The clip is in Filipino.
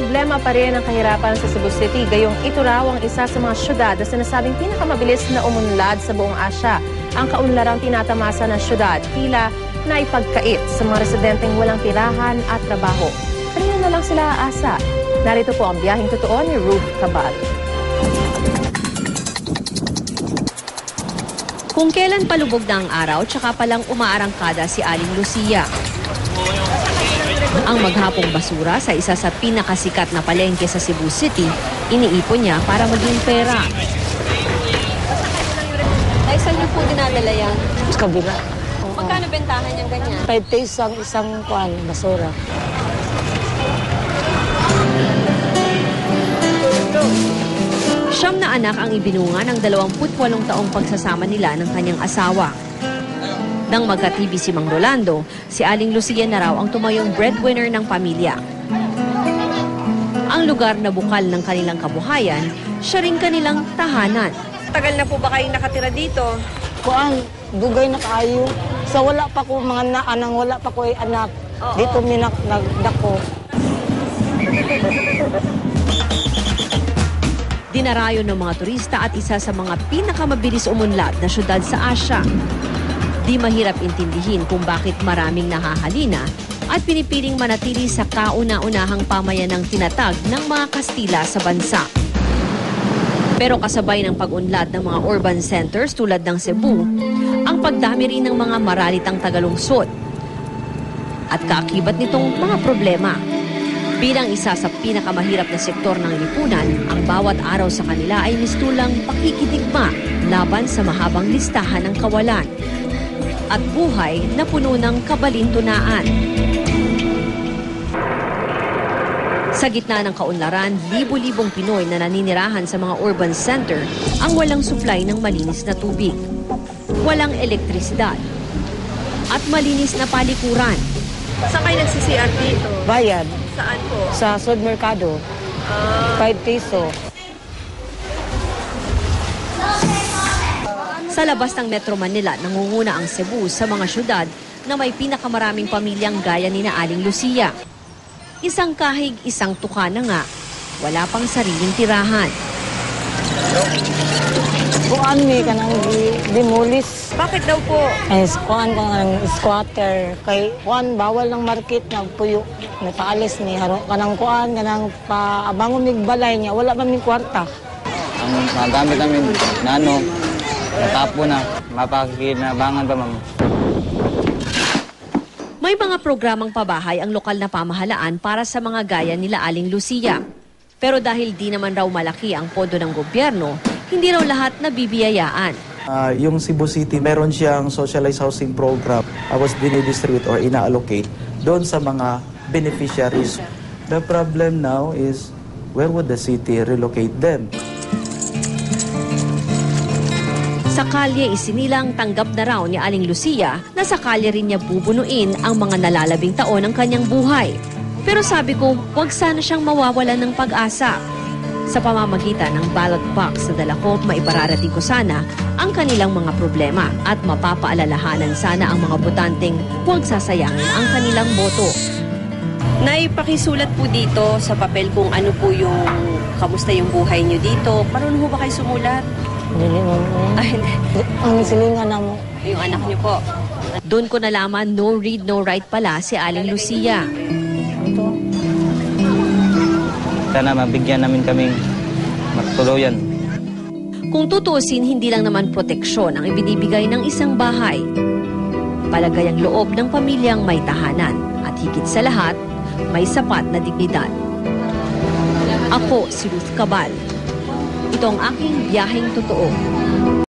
problema pa rin ang kahirapan sa Cebu City, gayong ito raw ang isa sa mga syudad na sinasabing pinakamabilis na umunlad sa buong Asya. Ang kaunlarang tinatamasa ng syudad, tila na ipagkait sa mga residenteng walang tirahan at trabaho. Kanina na lang sila aasa. Narito po ang biyaheng totoo ni Ruth Cabal. Kung kailan palubog na ang araw, tsaka palang umaarangkada si Aling Lucia. Ang maghapong basura sa isa sa pinakasikat na palengke sa Cebu City, iniipon niya para maging pera. Ay, saan niyo po dinadala yan? Sa kabila. Magkano bentahan niyang ganyan? 5 days ang isang kuan, basura. Siyam na anak ang ibinunga ng 28 taong pagsasama nila ng kanyang asawa. Nang magka-TV si Mang Rolando, si Aling Lucia na raw ang tumayong breadwinner ng pamilya. Ang lugar na bukal ng kanilang kabuhayan, siya rin kanilang tahanan. Tagal na po ba kayong nakatira dito? Kuan, dugay na kaayo. Sa wala pa ko mga na, anang wala pa ko ay anak. Dito minak nagdako. Dinarayo ng mga turista at isa sa mga pinakamabilis umunlad na syudad sa Asya. Di mahirap intindihin kung bakit maraming nahahalina at pinipiling manatili sa kauna-unahang pamayanang tinatag ng mga Kastila sa bansa. Pero kasabay ng pag-unlad ng mga urban centers tulad ng Cebu, ang pagdami rin ng mga maralitang tagalungsod at kaakibat nitong mga problema. Bilang isa sa pinakamahirap na sektor ng lipunan, ang bawat araw sa kanila ay mistulang pakikidigma laban sa mahabang listahan ng kawalan at buhay na puno ng kabalintunaan. Sa gitna ng kaunlaran, libo-libong Pinoy na naninirahan sa mga urban center ang walang supply ng malinis na tubig. Walang elektrisidad at malinis na palikuran. Saan kayo nagsisiyar dito? Bayad Saan po? sa Sud Mercado. 5 peso. Sa labas ng Metro Manila, nangunguna ang Cebu sa mga syudad na may pinakamaraming pamilyang gaya ni na Aling Lucia. Isang kahig, isang tuka na nga. Wala pang sariling tirahan. Kuan mi kanang di, dimulis. Bakit daw po? Ay, kuan ka ng squatter. Kay kuan, bawal ng market na puyo. Nagpaalis ni haro kanang kuan, kanang paabangon mig balay niya. Wala man mig kwarta. Ang mga gamit namin, nano, natapo na, mapakikinabangan pa ma'am. May mga programang pabahay ang lokal na pamahalaan para sa mga gaya nila Aling Lucia. Pero dahil di naman raw malaki ang podo ng gobyerno, hindi raw lahat nabibiyayaan. Ah, yung Cebu City, meron siyang socialized housing program. Tapos dinidistribute or ina-allocate doon sa mga beneficiaries. The problem now is, where would the city relocate them? Sa kalye isinilang tanggap na raw ni Aling Lucia na sa kalye rin niya bubunuin ang mga nalalabing taon ng kanyang buhay. Pero sabi ko, huwag sana siyang mawawalan ng pag-asa. Sa pamamagitan ng ballot box na dala ko, maipararating ko sana ang kanilang mga problema at mapapaalalahanan sana ang mga botanteng huwag sasayangin ang kanilang boto. Naipakisulat po dito sa papel kung ano po yung kamusta yung buhay niyo dito. Marunong ho ba kayo sumulat? Dili mo. Ang silingan na mo. Yung anak niyo po. Doon ko nalaman no read, no write pala si Aling Lucia. Ito. Sana mabigyan namin kaming matuluyan. Kung tutuusin, hindi lang naman proteksyon ang ibinibigay ng isang bahay. Palagay ang loob ng pamilyang may tahanan at higit sa lahat, may sapat na dignidad. Ako si Ruth Cabal. Ito ang aking biyaheng totoo.